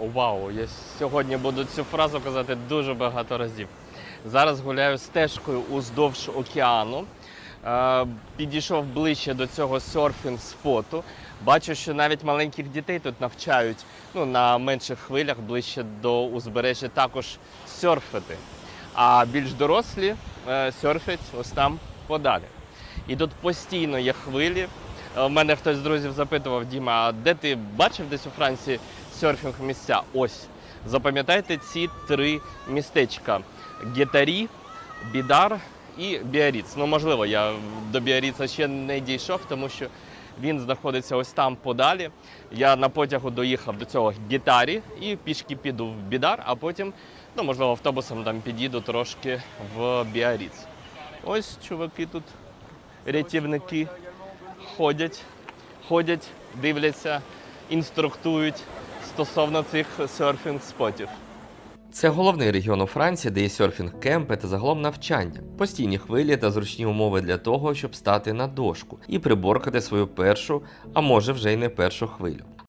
Вау, я сьогодні буду цю фразу казати дуже багато разів. Зараз гуляю стежкою уздовж океану. Е, Підійшов ближче до цього серфінг-споту. Бачу, що навіть маленьких дітей тут навчають ну, на менших хвилях ближче до узбережжя також серфити. А більш дорослі е, серфять ось там подалі. І тут постійно є хвилі. У мене хтось з друзів запитував, Діма, а де ти бачив десь у Франції серфінг місця? Ось. Запам'ятайте ці три містечка: Гетарі, Бідар і Біаріц. Ну, можливо, я до Біаріца ще не дійшов, тому що він знаходиться ось там подалі. Я на потягу доїхав до цього Гітарі і пішки піду в Бідар, а потім, ну, можливо, автобусом там під'їду трошки в Біаріц. Ось чуваки тут, рятівники, ходять, ходять, дивляться, інструктують стосовно цих серфінг-спотів. Це головний регіон у Франції, де є серфінг кемпи та загалом навчання, постійні хвилі та зручні умови для того, щоб стати на дошку і приборкати свою першу, а може вже й не першу хвилю.